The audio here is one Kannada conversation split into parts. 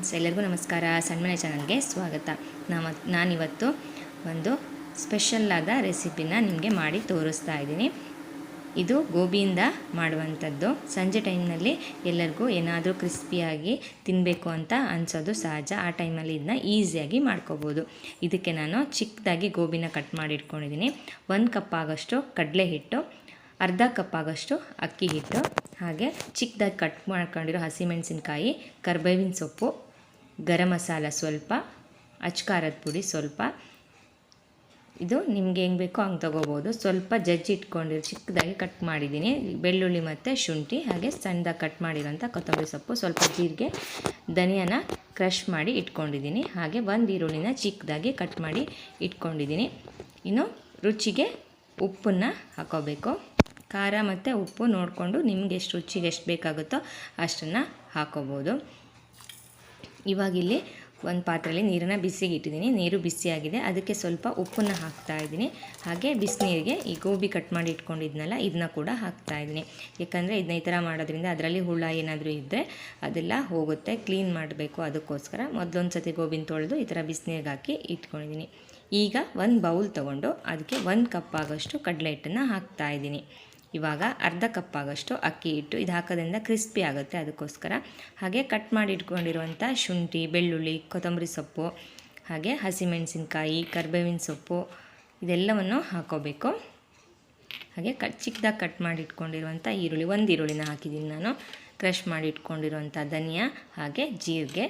ಫ್ರೆಂಡ್ಸ್, ಎಲ್ಲರಿಗೂ ನಮಸ್ಕಾರ. ಸಣ್ಮನೆ ಚಾನಲ್ಗೆ ಸ್ವಾಗತ. ನಾವು ನಾನಿವತ್ತು ಒಂದು ಸ್ಪೆಷಲ್ಲಾದ ರೆಸಿಪಿನ ನಿಮಗೆ ಮಾಡಿ ತೋರಿಸ್ತಾ ಇದ್ದೀನಿ. ಇದು ಗೋಬಿಯಿಂದ ಮಾಡುವಂಥದ್ದು. ಸಂಜೆ ಟೈಮ್ನಲ್ಲಿ ಎಲ್ಲರಿಗೂ ಏನಾದರೂ ಕ್ರಿಸ್ಪಿಯಾಗಿ ತಿನ್ನಬೇಕು ಅಂತ ಅನಿಸೋದು ಸಹಜ. ಆ ಟೈಮಲ್ಲಿ ಇದನ್ನ ಈಸಿಯಾಗಿ ಮಾಡ್ಕೋಬೋದು. ಇದಕ್ಕೆ ನಾನು ಚಿಕ್ಕದಾಗಿ ಗೋಬಿನ ಕಟ್ ಮಾಡಿ ಇಟ್ಕೊಂಡಿದ್ದೀನಿ ಒಂದು ಕಪ್ ಆಗೋಷ್ಟು ಕಡಲೆ ಹಿಟ್ಟು ಅರ್ಧ ಕಪ್ ಆಗೋಷ್ಟು ಅಕ್ಕಿ ಹಿಟ್ಟು ಹಾಗೆ ಚಿಕ್ಕದಾಗಿ ಕಟ್ ಮಾಡ್ಕೊಂಡಿರೋ ಹಸಿಮೆಣಸಿನ್ಕಾಯಿ, ಕರ್ಬೇವಿನ ಸೊಪ್ಪು ಗರಂ ಮಸಾಲ ಸ್ವಲ್ಪ, ಅಚ್ಕಾರದ ಪುಡಿ ಸ್ವಲ್ಪ. ಇದು ನಿಮ್ಗೆ ಹೆಂಗೆ ಬೇಕೋ ಹಂಗೆ ತೊಗೋಬೋದು. ಸ್ವಲ್ಪ ಜಜ್ಜಿ ಇಟ್ಕೊಂಡಿರೋ, ಚಿಕ್ಕದಾಗಿ ಕಟ್ ಮಾಡಿದ್ದೀನಿ. ಬೆಳ್ಳುಳ್ಳಿ ಮತ್ತು ಶುಂಠಿ, ಹಾಗೆ ಸಣ್ಣದಾಗಿ ಕಟ್ ಮಾಡಿರೋಂಥ ಕೊತ್ತಂಬರಿ ಸೊಪ್ಪು, ಸ್ವಲ್ಪ ಜೀರಿಗೆ, ಧನಿಯಾನ ಕ್ರಷ್ ಮಾಡಿ ಇಟ್ಕೊಂಡಿದ್ದೀನಿ. ಹಾಗೆ ಒಂದು ಈರುಳ್ಳಿನ ಚಿಕ್ಕದಾಗಿ ಕಟ್ ಮಾಡಿ ಇಟ್ಕೊಂಡಿದ್ದೀನಿ. ಇನ್ನು ರುಚಿಗೆ ಉಪ್ಪನ್ನು ಹಾಕೋಬೇಕು. ಖಾರ ಮತ್ತು ಉಪ್ಪು ನೋಡಿಕೊಂಡು ನಿಮ್ಗೆ ಎಷ್ಟು ರುಚಿಗೆ ಎಷ್ಟು ಬೇಕಾಗುತ್ತೋ ಅಷ್ಟನ್ನು ಹಾಕೋಬೋದು. ಇವಾಗಿಲ್ಲಿ ಒಂದು ಪಾತ್ರೆಯಲ್ಲಿ ನೀರನ್ನು ಬಿಸಿಗೆ ಇಟ್ಟಿದ್ದೀನಿ ನೀರು ಬಿಸಿಯಾಗಿದೆ. ಅದಕ್ಕೆ ಸ್ವಲ್ಪ ಉಪ್ಪನ್ನು ಹಾಕ್ತಾ ಇದ್ದೀನಿ. ಹಾಗೆ ಬಿಸಿನೀರಿಗೆ ಈ ಗೋಬಿ ಕಟ್ ಮಾಡಿ ಇಟ್ಕೊಂಡಿದ್ನಲ್ಲ ಇದನ್ನ ಕೂಡ ಹಾಕ್ತಾ ಇದ್ದೀನಿ. ಯಾಕಂದರೆ ಇದನ್ನ ಈ ಥರ ಮಾಡೋದ್ರಿಂದ ಅದರಲ್ಲಿ ಹುಳ ಏನಾದರೂ ಇದ್ದರೆ ಅದೆಲ್ಲ ಹೋಗುತ್ತೆ. ಕ್ಲೀನ್ ಮಾಡಬೇಕು. ಅದಕ್ಕೋಸ್ಕರ ಮೊದಲೊಂದು ಸತಿ ಗೋಬಿನ ತೊಳೆದು ಈ ಥರ ಬಿಸಿನೀರಿಗೆ ಹಾಕಿ ಇಟ್ಕೊಂಡಿದ್ದೀನಿ. ಈಗ ಒಂದು ಬೌಲ್ ತೊಗೊಂಡು ಅದಕ್ಕೆ ಒಂದು ಕಪ್ ಆಗೋಷ್ಟು ಕಡಲೆ ಹಿಟ್ಟನ್ನು ಹಾಕ್ತಾ ಇದ್ದೀನಿ. ಇವಾಗ ಅರ್ಧ ಕಪ್ ಆಗೋಷ್ಟು ಅಕ್ಕಿ ಹಿಟ್ಟು ಇದು ಹಾಕೋದ್ರಿಂದ ಕ್ರಿಸ್ಪಿ ಆಗುತ್ತೆ ಅದಕ್ಕೋಸ್ಕರ. ಹಾಗೆ ಕಟ್ ಮಾಡಿ ಇಟ್ಕೊಂಡಿರುವಂಥ ಶುಂಠಿ, ಬೆಳ್ಳುಳ್ಳಿ, ಕೊತ್ತಂಬರಿ ಸೊಪ್ಪು, ಹಾಗೆ ಹಸಿಮೆಣಸಿನ್ಕಾಯಿ, ಕರ್ಬೇವಿನ ಸೊಪ್ಪು ಇದೆಲ್ಲವನ್ನು ಹಾಕೋಬೇಕು. ಹಾಗೆ ಕಟ್ ಚಿಕ್ಕದಾಗಿ ಕಟ್ ಮಾಡಿ ಇಟ್ಕೊಂಡಿರುವಂಥ ಈರುಳ್ಳಿ, ಒಂದು ಈರುಳ್ಳಿನ ಹಾಕಿದ್ದೀನಿ ನಾನು. ಕ್ರಷ್ ಮಾಡಿ ಇಟ್ಕೊಂಡಿರುವಂಥ ಧನಿಯಾ, ಹಾಗೆ ಜೀರಿಗೆ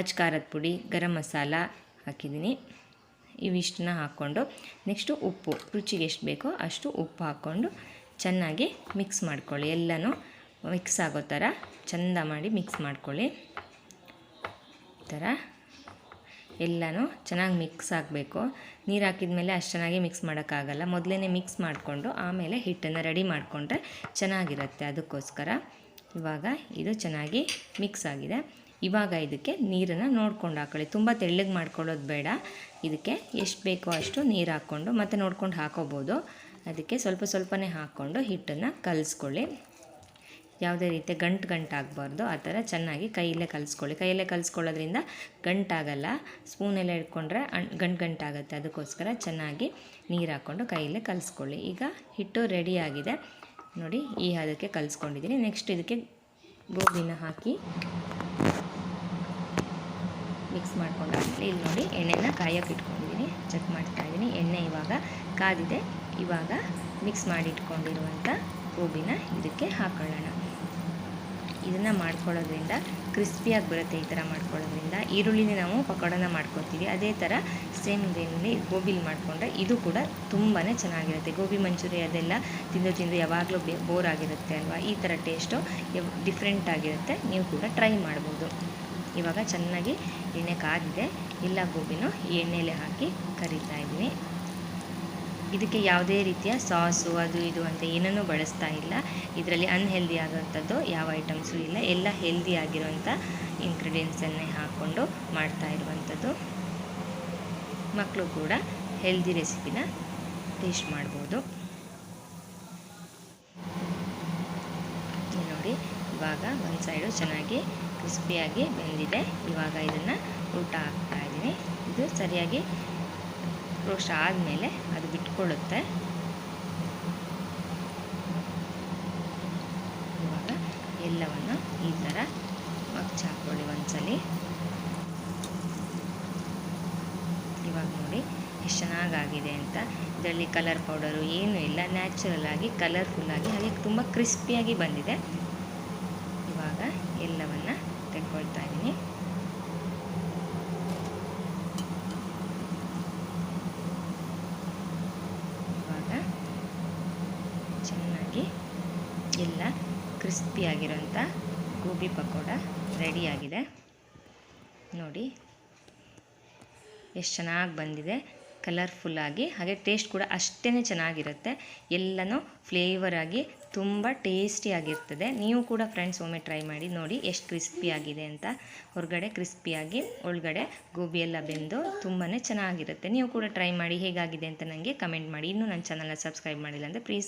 ಅಚ್ಕಾರದ ಪುಡಿ, ಗರಂ ಮಸಾಲ ಹಾಕಿದ್ದೀನಿ. ಇವಿಷ್ಟನ್ನ ಹಾಕ್ಕೊಂಡು ನೆಕ್ಸ್ಟು ಉಪ್ಪು, ರುಚಿಗೆ ಎಷ್ಟು ಬೇಕೋ ಅಷ್ಟು ಉಪ್ಪು ಹಾಕ್ಕೊಂಡು ಚೆನ್ನಾಗಿ ಮಿಕ್ಸ್ ಮಾಡ್ಕೊಳ್ಳಿ. ಎಲ್ಲನೂ ಮಿಕ್ಸ್ ಆಗೋ ಥರ ಚೆಂದ ಮಾಡಿ ಮಿಕ್ಸ್ ಮಾಡ್ಕೊಳ್ಳಿ. ಈ ಥರ ಎಲ್ಲನೂ ಚೆನ್ನಾಗಿ ಮಿಕ್ಸ್ ಆಗಬೇಕು. ನೀರು ಹಾಕಿದ ಮೇಲೆ ಅಷ್ಟು ಚೆನ್ನಾಗಿ ಮಿಕ್ಸ್ ಮಾಡೋಕ್ಕಾಗಲ್ಲ. ಮೊದಲೇ ಮಿಕ್ಸ್ ಮಾಡಿಕೊಂಡು ಆಮೇಲೆ ಹಿಟ್ಟನ್ನು ರೆಡಿ ಮಾಡಿಕೊಂಡ್ರೆ ಚೆನ್ನಾಗಿರುತ್ತೆ ಅದಕ್ಕೋಸ್ಕರ. ಇವಾಗ ಇದು ಚೆನ್ನಾಗಿ ಮಿಕ್ಸ್ ಆಗಿದೆ. ಇವಾಗ ಇದಕ್ಕೆ ನೀರನ್ನು ನೋಡ್ಕೊಂಡು ಹಾಕೊಳ್ಳಿ. ತುಂಬ ತೆಳ್ಳಗೆ ಮಾಡ್ಕೊಳ್ಳೋದು ಬೇಡ. ಇದಕ್ಕೆ ಎಷ್ಟು ಬೇಕೋ ಅಷ್ಟು ನೀರು ಹಾಕ್ಕೊಂಡು ಮತ್ತೆ ನೋಡ್ಕೊಂಡು ಹಾಕೋಬೋದು. ಅದಕ್ಕೆ ಸ್ವಲ್ಪ ಸ್ವಲ್ಪನೇ ಹಾಕ್ಕೊಂಡು ಹಿಟ್ಟನ್ನು ಕಲಿಸ್ಕೊಳ್ಳಿ. ಯಾವುದೇ ರೀತಿ ಗಂಟು ಗಂಟು ಆಗಬಾರ್ದು, ಆ ಥರ ಚೆನ್ನಾಗಿ ಕೈಯಲ್ಲೇ ಕಲಿಸ್ಕೊಳ್ಳಿ. ಕೈಯಲ್ಲೇ ಕಲಿಸ್ಕೊಳ್ಳೋದ್ರಿಂದ ಗಂಟಾಗಲ್ಲ ಸ್ಪೂನೆಲ್ಲ ಇಟ್ಕೊಂಡ್ರೆ ಗಂಟು ಗಂಟಾಗುತ್ತೆ ಅದಕ್ಕೋಸ್ಕರ ಚೆನ್ನಾಗಿ ನೀರು ಹಾಕ್ಕೊಂಡು ಕೈಯಲ್ಲೇ ಕಲಿಸ್ಕೊಳ್ಳಿ. ಈಗ ಹಿಟ್ಟು ರೆಡಿಯಾಗಿದೆ ನೋಡಿ, ಈ ಹದಕ್ಕೆ ಕಲಿಸ್ಕೊಂಡಿದ್ದೀನಿ. ನೆಕ್ಸ್ಟ್ ಇದಕ್ಕೆ ಗೋಬಿನ ಹಾಕಿ ಮಿಕ್ಸ್ ಮಾಡ್ಕೊಂಡಾದ್ಮೇಲೆ ಇಲ್ಲಿ ನೋಡಿ ಎಣ್ಣೆನ ಕಾಯಕ್ಕೆ ಇಟ್ಕೊಂಡಿದ್ದೀನಿ. ಚೆಕ್ ಮಾಡ್ತಾ ಇದ್ದೀನಿ. ಎಣ್ಣೆ ಇವಾಗ ಕಾದಿದೆ. ಇವಾಗ ಮಿಕ್ಸ್ ಮಾಡಿಟ್ಕೊಂಡಿರುವಂಥ ಗೋಬಿನ ಇದಕ್ಕೆ ಹಾಕೊಳ್ಳೋಣ. ಇದನ್ನು ಮಾಡ್ಕೊಳ್ಳೋದ್ರಿಂದ ಕ್ರಿಸ್ಪಿಯಾಗಿ ಬರುತ್ತೆ ಈ ಥರ ಮಾಡ್ಕೊಳ್ಳೋದ್ರಿಂದ. ಈರುಳ್ಳಿನೇ ನಾವು ಪಕೋಡನ ಮಾಡ್ಕೊತೀವಿ. ಅದೇ ಥರ ಸೇಮ್ ಇದರಲ್ಲಿ ಗೋಬಿಲಿ ಮಾಡಿಕೊಂಡ್ರೆ ಇದು ಕೂಡ ತುಂಬಾ ಚೆನ್ನಾಗಿರುತ್ತೆ. ಗೋಬಿ ಮಂಚೂರಿ ಅದೆಲ್ಲ ತಿಂದು ತಿಂದು ಯಾವಾಗಲೂ ಬೇ ಬೋರ್ ಆಗಿರುತ್ತೆ ಅಲ್ವಾ? ಈ ಥರ ಟೇಸ್ಟು ಡಿಫ್ರೆಂಟ್ ಆಗಿರುತ್ತೆ. ನೀವು ಕೂಡ ಟ್ರೈ ಮಾಡ್ಬೋದು. ಇವಾಗ ಚೆನ್ನಾಗಿ ಎಣ್ಣೆ ಕಾದಿದೆ. ಎಲ್ಲ ಗೋಬಿನೂ ಎಣ್ಣೆಲೆ ಹಾಕಿ ಕರಿತಾ ಇದ್ದೀನಿ. ಇದಕ್ಕೆ ಯಾವುದೇ ರೀತಿಯ ಸಾಸು, ಅದು ಇದು ಅಂತ ಏನನ್ನೂ ಬಳಸ್ತಾ ಇಲ್ಲ. ಇದರಲ್ಲಿ ಅನ್ಹೆಲ್ದಿ ಆಗೋವಂಥದ್ದು ಯಾವ ಐಟಮ್ಸು ಇಲ್ಲ. ಎಲ್ಲ ಹೆಲ್ದಿ ಆಗಿರುವಂಥ ಇಂಗ್ರೀಡಿಯೆಂಟ್ಸನ್ನೇ ಹಾಕ್ಕೊಂಡು ಮಾಡ್ತಾ ಇರುವಂಥದ್ದು. ಮಕ್ಕಳು ಕೂಡ ಹೆಲ್ದಿ ರೆಸಿಪಿನ ಟೇಸ್ಟ್ ಮಾಡ್ಬೋದು. ನೋಡಿ, ಇವಾಗ ಒಂದು ಸೈಡು ಚೆನ್ನಾಗಿ ಕ್ರಿಸ್ಪಿಯಾಗಿ ಬೆಂದಿದೆ. ಇವಾಗ ಇದನ್ನು ಊಟ ಹಾಕ್ತಾ ಇದ್ದೀನಿ. ಇದು ಸರಿಯಾಗಿ ರೋಸ್ಟ್ ಆದಮೇಲೆ ಅದು ಬಿಟ್ಕೊಳ್ಳುತ್ತೆ. ಇವಾಗ ಎಲ್ಲವನ್ನು ಈ ಥರ ಮಗ್ಚ್ ಹಾಕ್ಕೊಳ್ಳಿ ಒಂದ್ಸಲಿ. ಇವಾಗ ನೋಡಿ ಎಷ್ಟು ಚೆನ್ನಾಗಾಗಿದೆ ಅಂತ. ಇದರಲ್ಲಿ ಕಲರ್ ಪೌಡರು ಏನೂ ಇಲ್ಲ. ನ್ಯಾಚುರಲ್ ಆಗಿ, ಕಲರ್ಫುಲ್ಲಾಗಿ, ಹಾಗೆ ತುಂಬ ಕ್ರಿಸ್ಪಿಯಾಗಿ ಬಂದಿದೆ ಇವಾಗ ಎಲ್ಲವನ್ನು ತೆಕ್ಕೊಳ್ತಾ ಇದ್ದೀನಿ ಇವಾಗ ಚೆನ್ನಾಗಿ ಎಲ್ಲ ಕ್ರಿಸ್ಪಿಯಾಗಿರೋಂಥ ಗೋಬಿ ಪಕೋಡ ರೆಡಿಯಾಗಿದೆ. ನೋಡಿ, ಎಷ್ಟು ಚೆನ್ನಾಗಿ ಬಂದಿದೆ. ಕಲರ್ಫುಲ್ಲಾಗಿ ಹಾಗೆ ಟೇಸ್ಟ್ ಕೂಡ ಅಷ್ಟೇ ಚೆನ್ನಾಗಿರುತ್ತೆ. ಎಲ್ಲನೂ ಫ್ಲೇವರಾಗಿ ತುಂಬ ಟೇಸ್ಟಿಯಾಗಿರ್ತದೆ ನೀವು ಕೂಡ ಫ್ರೆಂಡ್ಸ್ ಒಮ್ಮೆ ಟ್ರೈ ಮಾಡಿ ನೋಡಿ ಎಷ್ಟು ಕ್ರಿಸ್ಪಿಯಾಗಿದೆ ಅಂತ. ಹೊರಗಡೆ ಕ್ರಿಸ್ಪಿಯಾಗಿ ಒಳಗಡೆ ಗೋಬಿ ಎಲ್ಲ ಬೆಂದು ತುಂಬಾ ಚೆನ್ನಾಗಿರುತ್ತೆ. ನೀವು ಕೂಡ ಟ್ರೈ ಮಾಡಿ ಹೇಗಾಗಿದೆ ಅಂತ ನನಗೆ ಕಮೆಂಟ್ ಮಾಡಿ. ಇನ್ನೂ ನನ್ನ ಚಾನಲ್ನ ಸಬ್ಸ್ಕ್ರೈಬ್ ಮಾಡಿಲ್ಲ ಅಂದರೆ ಪ್ಲೀಸ್